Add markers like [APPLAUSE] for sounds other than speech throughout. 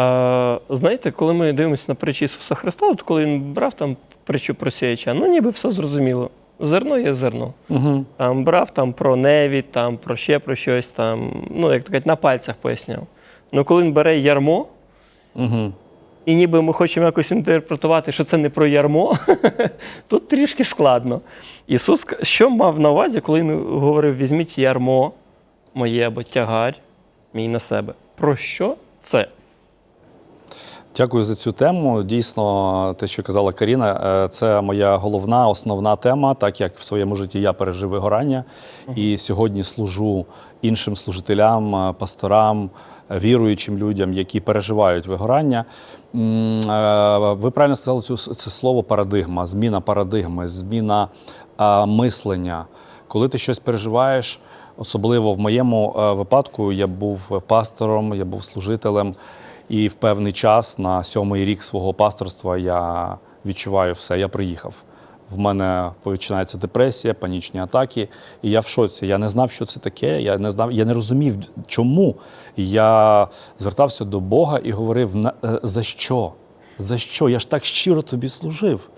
А, знаєте, коли ми дивимося на притчі Ісуса Христа, от коли він брав там притчу про сіяча, ну ніби все зрозуміло. Зерно є зерно. Угу. Там брав там про невід, там про ще про щось, там, ну, як то кажуть, на пальцях поясняв. Ну, коли він бере ярмо, Угу. і ніби ми хочемо якось інтерпретувати, що це не про ярмо, [LAUGHS] тут трішки складно. Ісус що мав на увазі, коли він говорив: візьміть ярмо моє або тягар мій на себе? Про що це? Дякую за цю тему. Дійсно, те, що казала Каріна, е, це моя головна основна тема, так як в своєму житті я пережив вигорання і сьогодні служу іншим служителям, е, пасторам, е, віруючим людям, які переживають вигорання. Ви правильно сказали цю це слово парадигма, зміна парадигми, зміна мислення. Коли ти щось переживаєш, особливо в моєму випадку, я був пастором, я був служителем. І в певний час, на сьомий рік свого пасторства, я відчуваю все, я приїхав. В мене починається депресія, панічні атаки, і я в шоці. Я не знав, що це таке. Я не знав, я не розумів, чому. Я звертався до Бога і говорив: «На- е, за що? За що? Я ж так щиро тобі служив.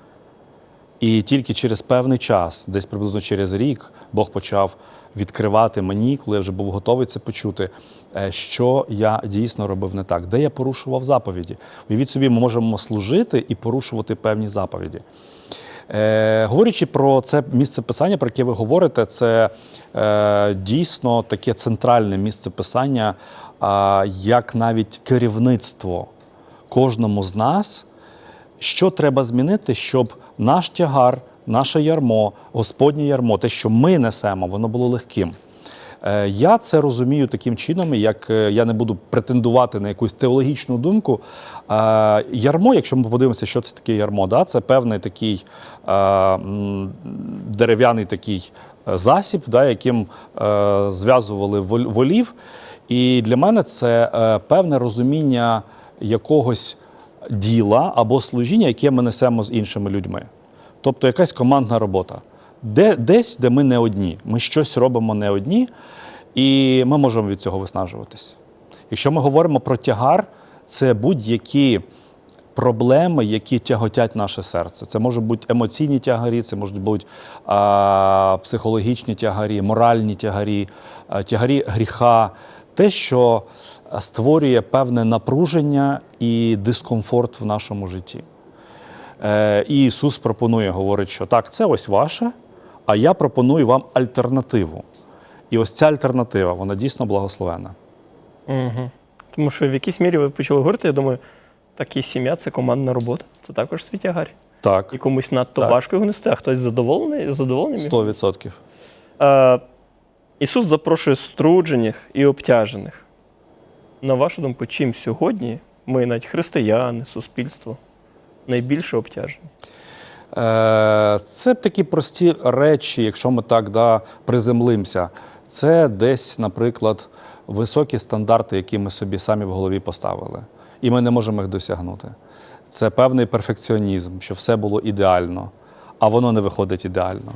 І тільки через певний час, десь приблизно через рік, Бог почав відкривати мені, коли я вже був готовий це почути, е, що я дійсно робив не так, де я порушував заповіді. Уявіть собі, ми можемо служити і порушувати певні заповіді. Е, говорячи про це місце писання, про яке ви говорите, це е, дійсно таке центральне місце писання, а, як навіть керівництво кожному з нас що треба змінити, щоб наш тягар, наше ярмо, Господнє ярмо, те, що ми несемо, воно було легким. Е, Я це розумію таким чином, як е, я не буду претендувати на якусь теологічну думку. Е, Ярмо, якщо ми подивимося, що це таке ярмо, да? це певний такий дерев'яний такий засіб, да, яким зв'язували вол- волів. І для мене це певне розуміння якогось діла або служіння, яке ми несемо з іншими людьми. Тобто якась командна робота. Де, десь, де ми не одні. Ми щось робимо не одні, і ми можемо від цього виснажуватись. Якщо ми говоримо про тягар, це будь-які проблеми, які тяготять наше серце. Це можуть бути емоційні тягарі, це можуть бути а, психологічні тягарі, моральні тягарі, тягарі гріха. Те, що створює певне напруження і дискомфорт в нашому житті. Е, І Ісус пропонує, говорить, що так, це ось ваше, а я пропоную вам альтернативу. І ось ця альтернатива, вона дійсно благословенна. Угу. Тому що в якійсь мірі ви почали говорити, я думаю, так і сім'я це командна робота, це також свій тягар. Так, І комусь надто Так. важко його нести, а хтось задоволений, задоволений. ним. 100%. Е, Ісус запрошує струджених і обтяжених. На вашу думку, чим сьогодні ми, навіть християни, суспільство, найбільше обтяжені? Е, Це такі прості речі, якщо ми так да, приземлимося. Це десь, наприклад, високі стандарти, які ми собі самі в голові поставили, і ми не можемо їх досягнути. Це певний перфекціонізм, що все було ідеально, а воно не виходить ідеально.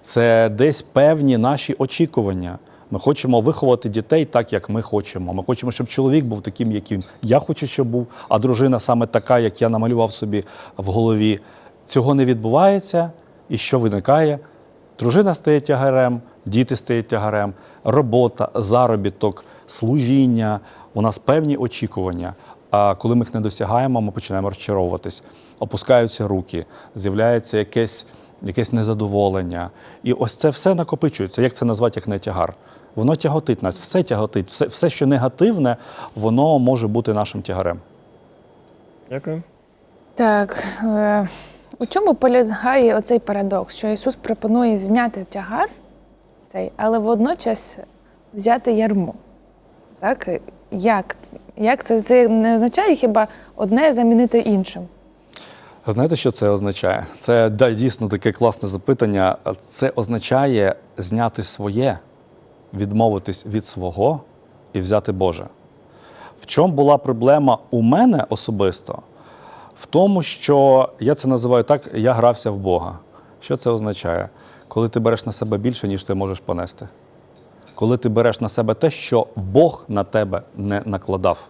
Це десь певні наші очікування. Ми хочемо виховати дітей так, як ми хочемо. Ми хочемо, щоб чоловік був таким, яким я хочу, щоб був, а дружина саме така, як я намалював собі в голові. Цього не відбувається, і що виникає? Дружина стає тягарем, діти стають тягарем, робота, заробіток, служіння. У нас певні очікування. А коли ми їх не досягаємо, ми починаємо розчаровуватись, опускаються руки, з'являється якесь, якесь незадоволення. І ось це все накопичується. Як це назвати, як не тягар? Воно тяготить нас, все тяготить, все, все, що негативне, воно може бути нашим тягарем. Дякую. Так. Е, у чому полягає оцей парадокс, що Ісус пропонує зняти тягар цей, але водночас взяти ярмо? Так? Як? Як це? Це не означає хіба одне замінити іншим? Знаєте, що це означає? Це да, дійсно таке класне запитання. Це означає зняти своє, відмовитись від свого і взяти Боже. В чому була проблема у мене особисто? В тому, що я це називаю так, я грався в Бога. Що це означає? Коли ти береш на себе більше, ніж ти можеш понести. Коли ти береш на себе те, що Бог на тебе не накладав.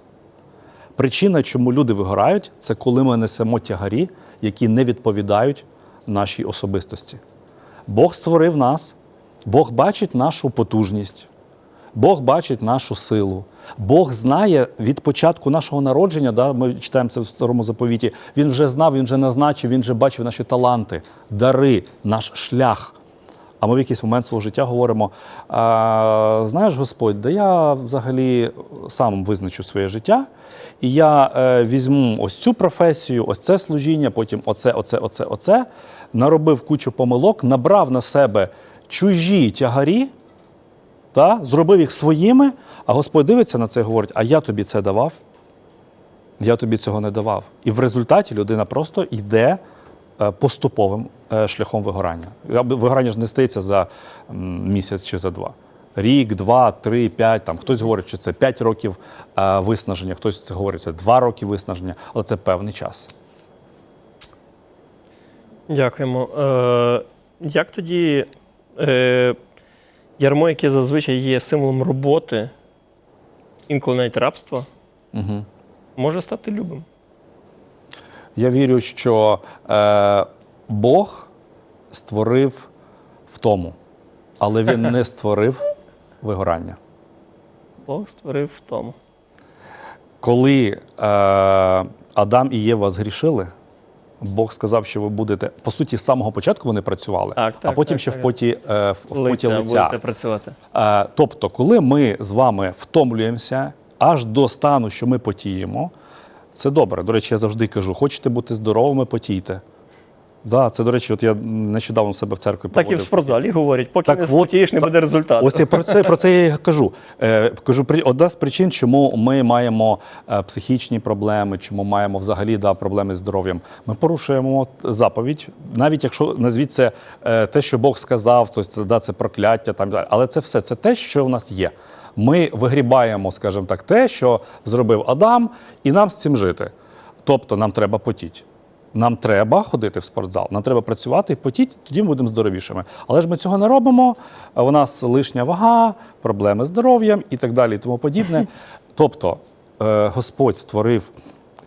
Причина, чому люди вигорають, це коли ми несемо тягарі, які не відповідають нашій особистості. Бог створив нас, Бог бачить нашу потужність, Бог бачить нашу силу. Бог знає від початку нашого народження, да, ми читаємо це в старому заповіті. Він вже знав, він вже назначив, він вже бачив наші таланти, дари, наш шлях. А ми в якийсь момент свого життя говоримо: а, знаєш, Господь, да я взагалі сам визначу своє життя, і я е, візьму ось цю професію, ось це служіння, потім оце, оце, оце, оце, наробив кучу помилок, набрав на себе чужі тягарі, та, зробив їх своїми, а Господь дивиться на це і говорить: а я тобі це давав. Я тобі цього не давав. І в результаті людина просто йде поступовим е, шляхом вигорання. Вигорання ж не стається за місяць чи за два. Рік, два, три, п'ять. Там хтось говорить, що це п'ять років е, виснаження, хтось це говорить, що два роки виснаження, але це певний час. Дякуємо. Е, як тоді е, ярмо, яке зазвичай є символом роботи, інколи навіть рабства, Угу. може стати любим? Я вірю, що е, Бог створив втому, але він не [LAUGHS] створив вигорання. Бог створив в тому. Коли е, Адам і Єва згрішили, Бог сказав, що ви будете, по суті, з самого початку вони працювали, Так, а потім так, ще так. в поті, е, в, в поті Лиця лиця. будете працювати. Е, тобто, коли ми з вами втомлюємося аж до стану, що ми потіємо, це добре. До речі, я завжди кажу: хочете бути здоровими, потійте. Да, це, до речі, от я нещодавно себе в церкві Так і в спортзалі говорять, поки Так не спотієш, не буде результату. Ось я про це про це я і кажу. Е, кажу, одна з причин, чому ми маємо е, психічні проблеми, чому маємо взагалі да, проблеми з здоров'ям. Ми порушуємо заповідь, навіть якщо назвіть це е, те, що Бог сказав, то це, да, це прокляття там. Але це все це те, що в нас є. Ми вигрібаємо, скажімо так, те, що зробив Адам, і нам з цим жити. Тобто нам треба потіть. Нам треба ходити в спортзал, нам треба працювати і потіть, тоді ми будемо здоровішими. Але ж ми цього не робимо. У нас лишня вага, проблеми з здоров'ям і так далі, і тому подібне. [LAUGHS] Тобто е, Господь створив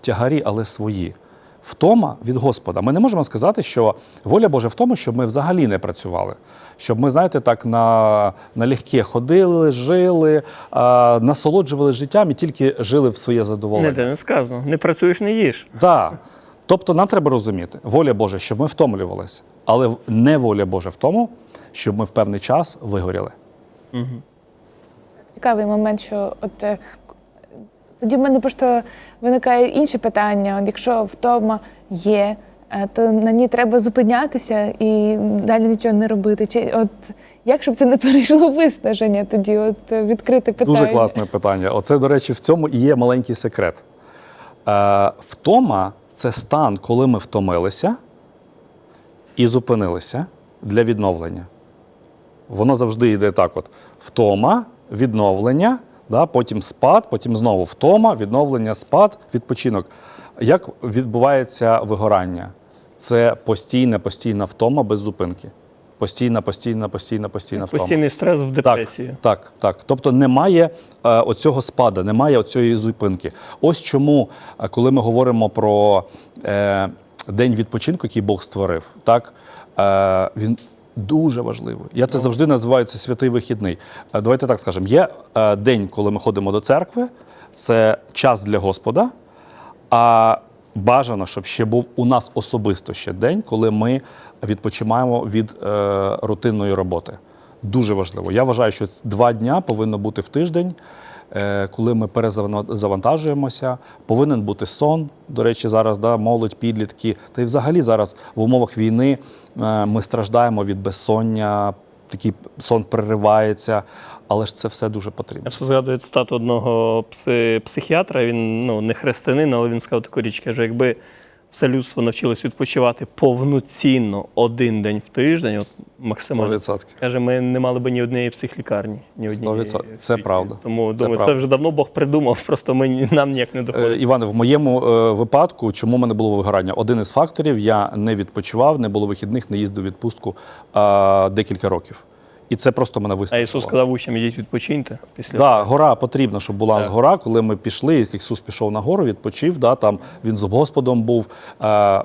тягарі, але свої. Втома від Господа. Ми не можемо сказати, що воля Божа в тому, щоб ми взагалі не працювали. Щоб ми, знаєте, так на, на легке ходили, жили, а, насолоджували життям і тільки жили в своє задоволення. Ніде не сказано. Не працюєш, не їш. Да. Тобто нам треба розуміти, воля Божа, щоб ми втомлювалися, але не воля Божа в тому, щоб ми в певний час вигоріли. Цікавий момент, що от е, тоді в мене просто виникає інше питання. От якщо втома є, е, то на ній треба зупинятися і далі нічого не робити. Чи от як щоб це не перейшло виснаження, тоді от е, відкрите питання. Дуже класне питання. Оце, до речі, в цьому і є маленький секрет. Е, втома це стан, коли ми втомилися і зупинилися для відновлення. Воно завжди йде так: от втома, відновлення, да, потім спад, потім знову втома, відновлення, спад, відпочинок. Як відбувається вигорання? Це постійна, постійна втома без зупинки. Постійна, постійна, постійна, постійна втома. Постійний стрес в депресію. Так, так, так. Тобто немає е, оцього спада, немає оцієї зупинки. Ось чому, е, коли ми говоримо про е, день відпочинку, який Бог створив, так, е, він дуже важливий. Я це завжди називаю це святий вихідний. Е, давайте так скажемо: є е, день, коли ми ходимо до церкви, це час для Господа. А бажано, щоб ще був у нас особисто ще день, коли ми відпочиваємо від е, рутинної роботи. Дуже важливо. Я вважаю, що два дня повинно бути в тиждень, коли ми перезавантажуємося. Повинен бути сон. До речі, зараз да, молодь, підлітки. Та й взагалі зараз в умовах війни е, ми страждаємо від безсоння, такий сон переривається, але ж це все дуже потрібно. Я згадую цитату одного пси- психіатра. Він ну, не християнин, але він сказав таку річ, каже, якби все людство навчилось відпочивати повноцінно один день в тиждень, от максимально. 100%. Каже, ми не мали би ні однієї психлікарні, ні однієї. 100%. в Це правда. Тому Це думаю, це вже давно Бог придумав, [LAUGHS] просто ми нам ніяк не Е. Іване, в моєму е, випадку, чому в мене було вигорання? Один із факторів: я не відпочивав, не було вихідних, не їздив у відпустку е, декілька років. І це просто мене А. Ісус сказав учням, ідіть відпочиньте після Да, гора потрібна, щоб була Так. з гора. Коли ми пішли, Ісус пішов на гору, відпочив, да, там він з Господом був. Е,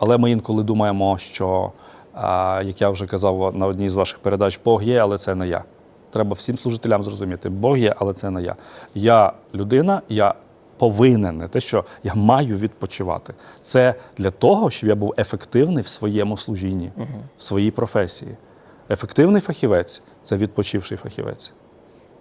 але ми інколи думаємо, що, е, як я вже казав на одній з ваших передач, Бог є, але це не я. Треба всім служителям зрозуміти, Бог є, але це не я. Я людина, я повинен, не те, що я маю відпочивати. Це для того, щоб я був ефективний в своєму служінні, в своїй професії. Ефективний фахівець це відпочивший фахівець.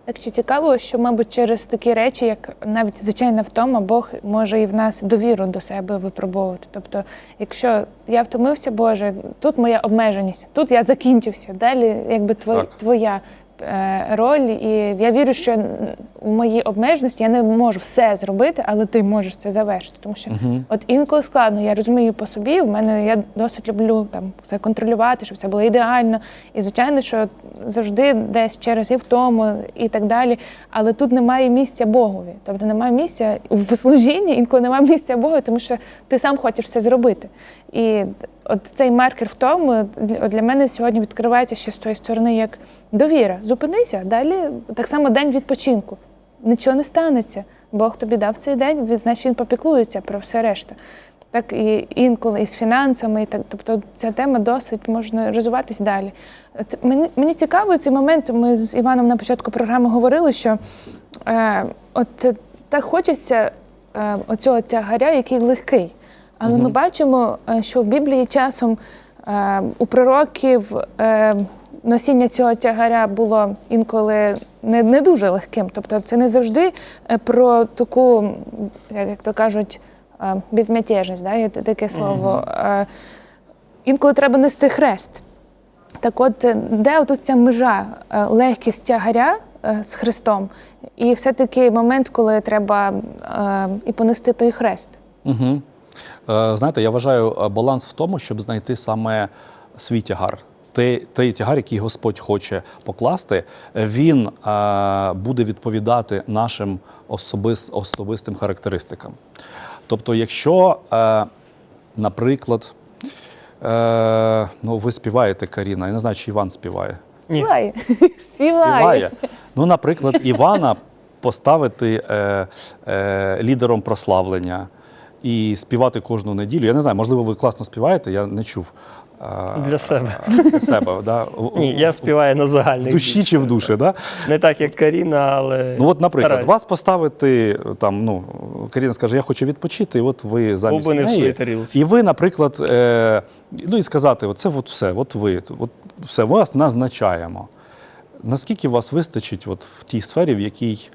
Так чи цікаво, що, мабуть, через такі речі, як навіть звичайна втома, Бог може і в нас довіру до себе випробовувати. Тобто, якщо я втомився, Боже, тут моя обмеженість, тут я закінчився. Далі, якби твоя, твоя роль, і я вірю, що в моїй обмеженості я не можу все зробити, але ти можеш це завершити. Тому що от інколи складно, я розумію по собі. В мене я досить люблю там все контролювати, щоб все було ідеально. І звичайно, що завжди десь через і втому і так далі. Але тут немає місця Богові. Тобто немає місця в служінні, інколи немає місця Богу, тому що ти сам хочеш все зробити. І от цей маркер в тому для мене сьогодні відкривається ще з тої сторони, як довіра. Зупинися, далі так само день відпочинку. Нічого не станеться. Бог тобі дав цей день, значить він попіклується про все решта. Так і інколи і з фінансами, і так, тобто ця тема досить можна розвиватись далі. От мені, мені цікаво цей момент. Ми з Іваном на початку програми говорили, що е, от так хочеться е, оцього тягаря, який легкий. Але ми бачимо, е, що в Біблії часом е, у пророків е, носіння цього тягаря було інколи не, не дуже легким. Тобто це не завжди про таку, як то кажуть, е, безмятежність, да? є таке слово. Е, Інколи треба нести хрест. Так от, де отут ця межа е, легкість тягаря з хрестом, і все-таки момент, коли треба е, і понести той хрест. Угу. Е, знаєте, я вважаю е, баланс в тому, щоб знайти саме свій тягар. Той, той тягар, який Господь хоче покласти, е, він е, буде відповідати нашим особис, особистим характеристикам. Тобто, якщо, е, наприклад, е, ну, ви співаєте, Каріна, я не знаю, чи Іван співає. Ні. [LAUGHS] Співає. Співає. співає. Ну, наприклад, Івана поставити е, е, лідером прославлення і співати кожну неділю. Я не знаю, можливо, ви класно співаєте, я не чув. е, Для себе. Для себе, да? [LAUGHS] Ні, я співаю на в загальний. душі чи в душі, да? Не так, як Каріна, але. Ну, от, наприклад, стараюсь. вас поставити там, ну, Каріна скаже, я хочу відпочити, і от ви замість Оба не в неї. І ви, наприклад, е, ну і сказати, оце от все, от ви, от все, вас назначаємо. Наскільки вас вистачить от в тій сфері, в якій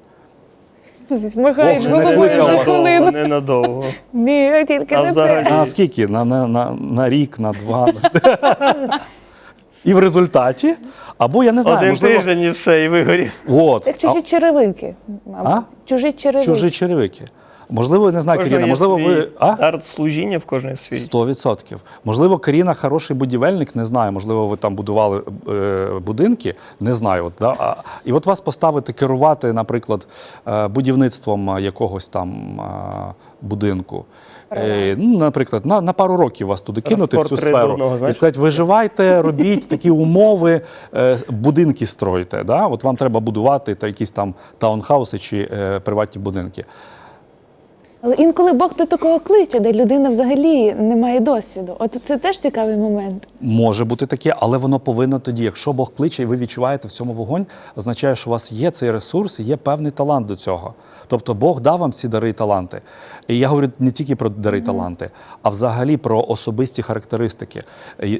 Не головою вас. хвилину. Ненадовго. [LAUGHS] Ні, тільки А не взагалі? це. А скільки? На, на, на, на рік, на два. [LAUGHS] І в результаті, або я не знаю, Один можливо, тиждень і все, і вигорів. от, Як чужі черевики, мабуть. А? Чужі черевики. чужі черевики. Можливо, не знаю, Кожного Каріна, є можливо, свій ви. А? Арт служіння в кожної свій. 100%. Можливо, Каріна хороший будівельник, не знаю. Можливо, ви там будували е, будинки, не знаю. От, да? а, і от вас поставити керувати, наприклад, е, будівництвом якогось там е, будинку. Е, ну, наприклад, на, на пару років вас туди кинути в цю Транспорт сферу до і знаєш? сказати, виживайте, робіть такі умови, е, будинки стройте. Да? От вам треба будувати та якісь там таунхауси чи е, приватні будинки. Але інколи Бог до такого кличе, де людина взагалі не має досвіду. От це теж цікавий момент. Може бути таке, але воно повинно тоді. Якщо Бог кличе, і ви відчуваєте в цьому вогонь, означає, що у вас є цей ресурс, і є певний талант до цього. Тобто Бог дав вам ці дари і таланти. І я говорю не тільки про дари і таланти, а взагалі про особисті характеристики.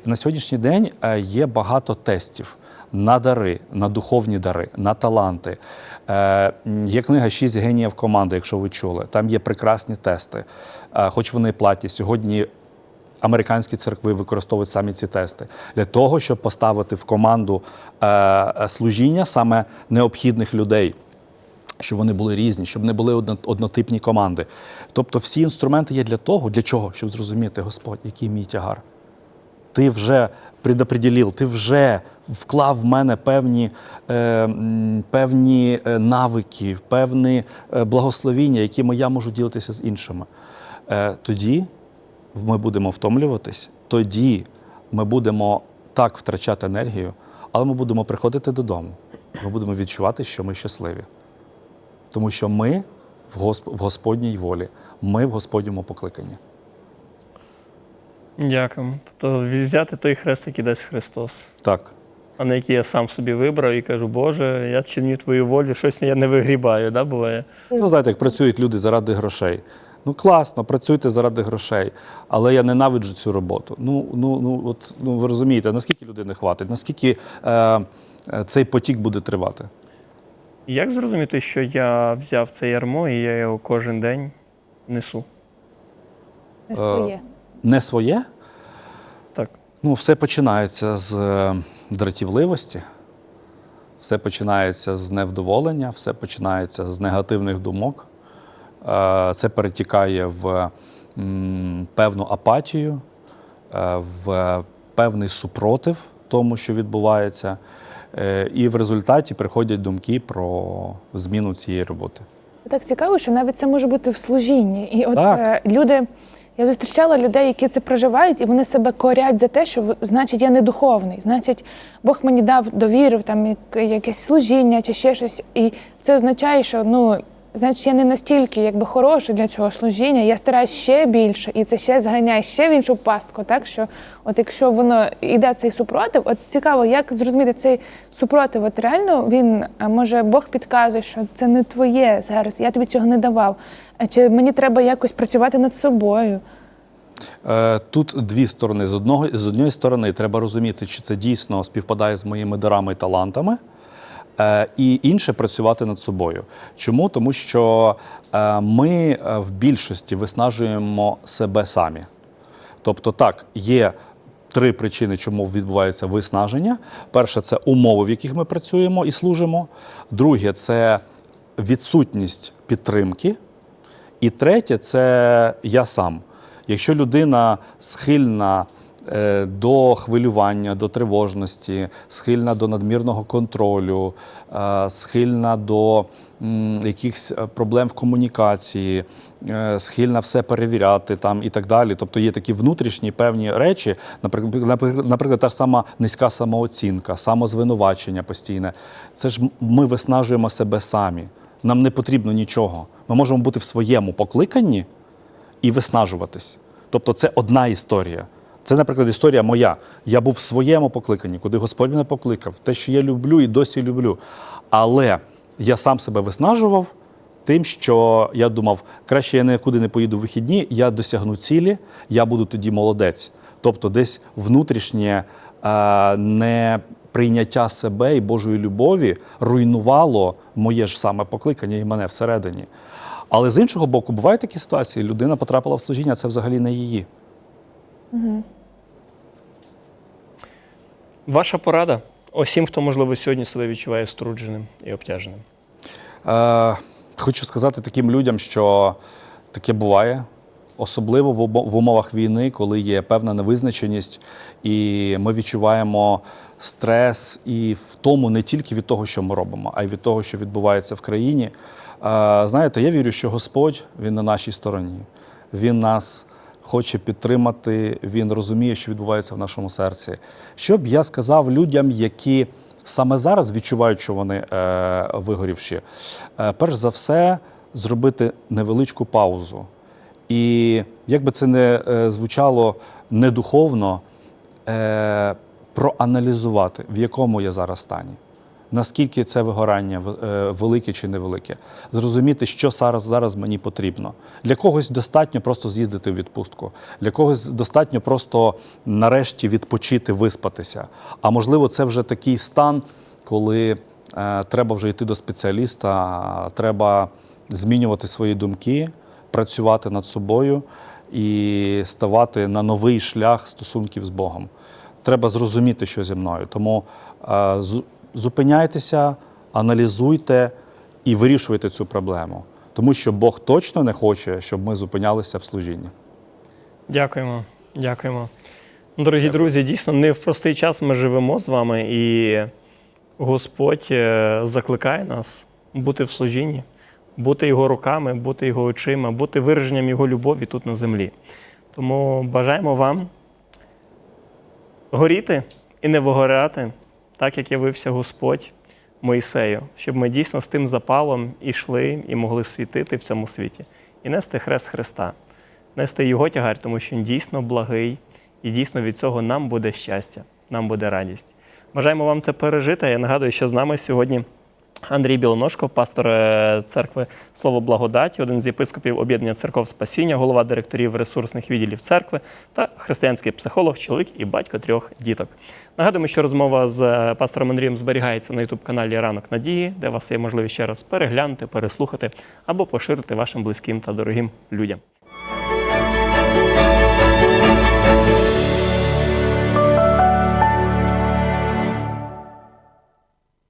На сьогоднішній день е, є багато тестів. На дари, на духовні дари, на таланти. Е, є книга Шість геніїв команди, якщо ви чули. Там є прекрасні тести, е, хоч вони платні. Сьогодні Американські церкви використовують самі ці тести для того, щоб поставити в команду е, е, служіння саме необхідних людей. Щоб вони були різні, щоб не були однотипні команди. Тобто всі інструменти є для того, для чого? Щоб зрозуміти, Господь, який мій тягар. Ти вже предопределив, ти вже вклав в мене певні, е, певні е, навики, певні е, благословіння, якими я можу ділитися з іншими. Е, тоді ми будемо втомлюватись, тоді ми будемо так втрачати енергію, Але ми будемо приходити додому. Ми будемо відчувати, що ми щасливі. Тому що ми в Господній волі, ми в Господньому покликанні. Дякуємо. Тобто взяти той хрест, який дасть Христос, Так. а не який я сам собі вибрав і кажу, Боже, я чиню твою волю, щось я не вигрібаю, да, буває. Ну, знаєте, як працюють люди заради грошей. Ну, класно, працюйте заради грошей, але я ненавиджу цю роботу. Ну, ну, ну, от, ну ви розумієте, наскільки людини хватить, наскільки е, е, цей потік буде тривати? Як зрозуміти, що я взяв це ярмо і я його кожен день несу? Не своє. Не своє? Так. Ну, все починається з е, дратівливості, все починається з невдоволення, все починається з негативних думок. Е, Це перетікає в певну апатію, е, в певний супротив тому, що відбувається. І в результаті приходять думки про зміну цієї роботи. Так цікаво, що навіть це може бути в служінні. І от Так. люди, я зустрічала людей, які це проживають, і вони себе корять за те, що значить я не духовний, значить, Бог мені дав довірив там якесь служіння чи ще щось. І це означає, що ну. Значить, я не настільки якби хороший для цього служіння, я стараюсь ще більше, і це ще зганяє ще в іншу пастку. Так що, от якщо воно йде цей супротив, от цікаво, як зрозуміти цей супротив. От реально він може Бог підказує, що це не твоє зараз, я тобі цього не давав. Чи мені треба якось працювати над собою? Е, Тут дві сторони. З одного з однієї сторони, треба розуміти, чи це дійсно співпадає з моїми дарами і талантами. Е, І інше працювати над собою. Чому? Тому що е, ми е, в більшості виснажуємо себе самі. Тобто, так, є три причини, чому відбувається виснаження. Перше це умови, в яких ми працюємо і служимо. Друге це відсутність підтримки. І третє це я сам. Якщо людина схильна до хвилювання, до тривожності, схильна до надмірного контролю, е, схильна до якихось е, проблем в комунікації, е, схильна все перевіряти там і так далі. Тобто є такі внутрішні певні речі, наприклад, наприклад, та сама низька самооцінка, самозвинувачення постійне. Це ж ми виснажуємо себе самі. Нам не потрібно нічого. Ми можемо бути в своєму покликанні і виснажуватись. Тобто це одна історія. Це, наприклад, історія моя. Я був в своєму покликанні, куди Господь мене покликав, те, що я люблю і досі люблю. Але я сам себе виснажував тим, що я думав, краще я нікуди не поїду в вихідні, я досягну цілі, я буду тоді молодець. Тобто, десь внутрішнє е, неприйняття себе і Божої любові руйнувало моє ж саме покликання і мене всередині. Але з іншого боку, бувають такі ситуації, людина потрапила в служіння, це взагалі не її. Ваша порада усім, хто, можливо, сьогодні себе відчуває струдженим і обтяженим. Е, хочу сказати таким людям, що таке буває, особливо в умовах війни, коли є певна невизначеність, і ми відчуваємо стрес і втому не тільки від того, що ми робимо, а й від того, що відбувається в країні. Е, знаєте, я вірю, що Господь він на нашій стороні. Він нас хоче підтримати, він розуміє, що відбувається в нашому серці. Що б я сказав людям, які саме зараз відчувають, що вони е, вигорівші, е, перш за все, зробити невеличку паузу. І як би це не е, звучало недуховно, е, проаналізувати, в якому я зараз стані. Наскільки це вигорання е, велике чи невелике, зрозуміти, що зараз, зараз мені потрібно. Для когось достатньо просто з'їздити в відпустку, для когось достатньо просто нарешті відпочити, виспатися. А можливо, це вже такий стан, коли е, треба вже йти до спеціаліста, треба змінювати свої думки, працювати над собою і ставати на новий шлях стосунків з Богом. Треба зрозуміти, що зі мною. Тому е, зупиняйтеся, аналізуйте і вирішуйте цю проблему. Тому що Бог точно не хоче, щоб ми зупинялися в служінні. Дякуємо. Дякуємо. Дорогі друзі, дійсно, не в простий час ми живемо з вами, і Господь е, закликає нас бути в служінні, бути його руками, бути його очима, бути вираженням його любові тут на землі. Тому бажаємо вам горіти і не вигоряти, так як явився Господь Моїсею, щоб ми дійсно з тим запалом ішли і могли світити в цьому світі і нести хрест Христа, нести його тягар, тому що він дійсно благий, і дійсно від цього нам буде щастя, нам буде радість. Бажаємо вам це пережити. Я нагадую, що з нами сьогодні Андрій Білоножко, пастор е, церкви Слово Благодаті, один з єпископів об'єднання церков Спасіння, голова директорів ресурсних відділів церкви та християнський психолог, чоловік і батько трьох діток. Нагадуємо, що розмова з е, пастором Андрієм зберігається на ютуб-каналі Ранок Надії, де у вас є можливість ще раз переглянути, переслухати або поширити вашим близьким та дорогим людям.